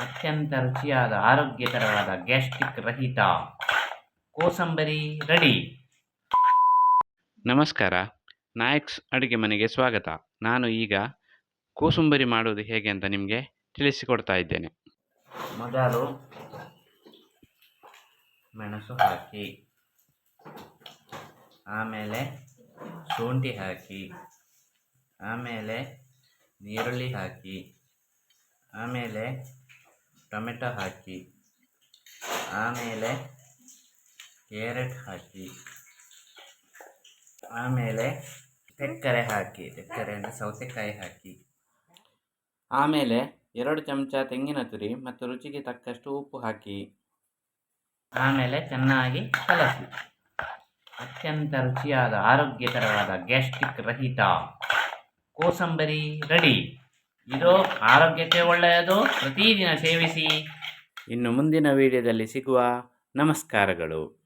ಅತ್ಯಂತ ರುಚಿಯಾದ ಆರೋಗ್ಯಕರವಾದ ಗ್ಯಾಸ್ಟ್ರಿಕ್ ರಹಿತ ಕೋಸಂಬರಿ ರೆಡಿ. ನಮಸ್ಕಾರ. ನಾಯಕ್ಸ್ ಅಡುಗೆ ಮನೆಗೆ ಸ್ವಾಗತ. ನಾನು ಈಗ ಕೋಸಂಬರಿ ಮಾಡುವುದು ಹೇಗೆ ಅಂತ ನಿಮಗೆ ತಿಳಿಸಿಕೊಡ್ತಾ ಇದ್ದೇನೆ. ಮೊದಲು ಮೆಣಸು ಹಾಕಿ ಆಮೇಲೆ ಶುಂಠಿ ಹಾಕಿ ಆಮೇಲೆ ನೀರುಳ್ಳಿ ಹಾಕಿ ಆಮೇಲೆ ಟೊಮೆಟೊ ಹಾಕಿ, ಆಮೇಲೆ ಕ್ಯಾರೆಟ್ ಹಾಕಿ, ಆಮೇಲೆ ತೆಕ್ಕರೆ ಹಾಕಿ, ತೆಕ್ಕರೆ ಅಂದರೆ ಸೌತೆಕಾಯಿ ಹಾಕಿ. ಆಮೇಲೆ ಎರಡು ಚಮಚ ತೆಂಗಿನ ತುರಿ ಮತ್ತು ರುಚಿಗೆ ತಕ್ಕಷ್ಟು ಉಪ್ಪು ಹಾಕಿ, ಆಮೇಲೆ ಚೆನ್ನಾಗಿ ಕಲಸಿ. ಅತ್ಯಂತ ರುಚಿಯಾದ, ಆರೋಗ್ಯಕರವಾದ ಗ್ಯಾಸ್ಟ್ರಿಕ್ ರಹಿತ ಕೋಸಂಬರಿ ರೆಡಿ. ಇದು ಆರೋಗ್ಯಕ್ಕೆ ಒಳ್ಳೆಯದು. ಪ್ರತಿದಿನ ಸೇವಿಸಿ. ಇನ್ನು ಮುಂದಿನ ವಿಡಿಯೋದಲ್ಲಿ ಸಿಗುವ ನಮಸ್ಕಾರಗಳು.